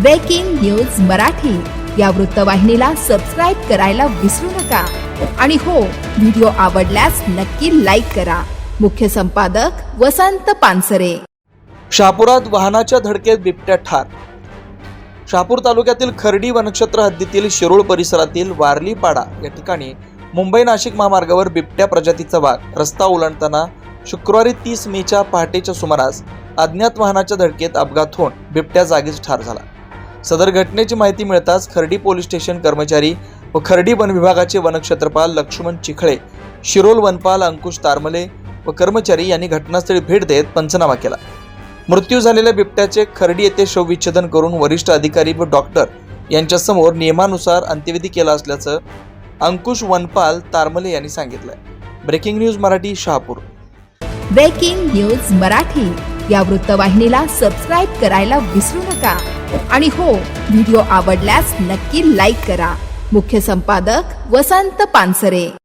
Breaking news Marathi या वृत्तवाहिनीला subscribe करायला विसरू नका. आणि हो व्हिडिओ आवडल्यास नक्की लाईक करा. मुख्य संपादक वसंत पानसरे. शहापुरात वाहनाच्या धडकेत बिबट्या ठार. शहापूर तालुक्यातील खर्डी वनक्षेत्र हद्दीतील शिरोळ परिसरातील वारलीपाडा या ठिकाणी मुंबई नाशिक महामार्गावर बिबट्या प्रजातीचा वाघ. रस्ता ओलांडताना शुक्रवारी तीस मेच्या पहाटेच्या सुमारास अज्ञात वाहनाच्या धडकेत अपघात होऊन बिबट्या जागीच ठार झाला. सदर घटनेची माहिती मिळताच खर्डी पोलीस स्टेशन कर्मचारी व खर्डी वन विभागाचे वनक्षेत्रपाल लक्ष्मण चिखळे शिरोल वनपाल अंकुश तारमले व कर्मचारी यांनी घटनास्थळी भेट देत पंचनामा केला. मृत्यू झालेल्या बिबट्याचे खर्डी येथे शवविच्छेदन करून वरिष्ठ अधिकारी व डॉक्टर यांच्यासमोर नियमानुसार अंत्यविधी केला असल्याचं अंकुश वनपाल तारमले यांनी सांगितलंय. Breaking news Marathi Shahapur. Breaking news Marathi. या वृत्तवाहिनीला सबस्क्राईब करायला विसरू नका. आणि हो व्हिडिओ आवडल्यास नक्की लाईक करा. मुख्य संपादक वसंत पानसरे.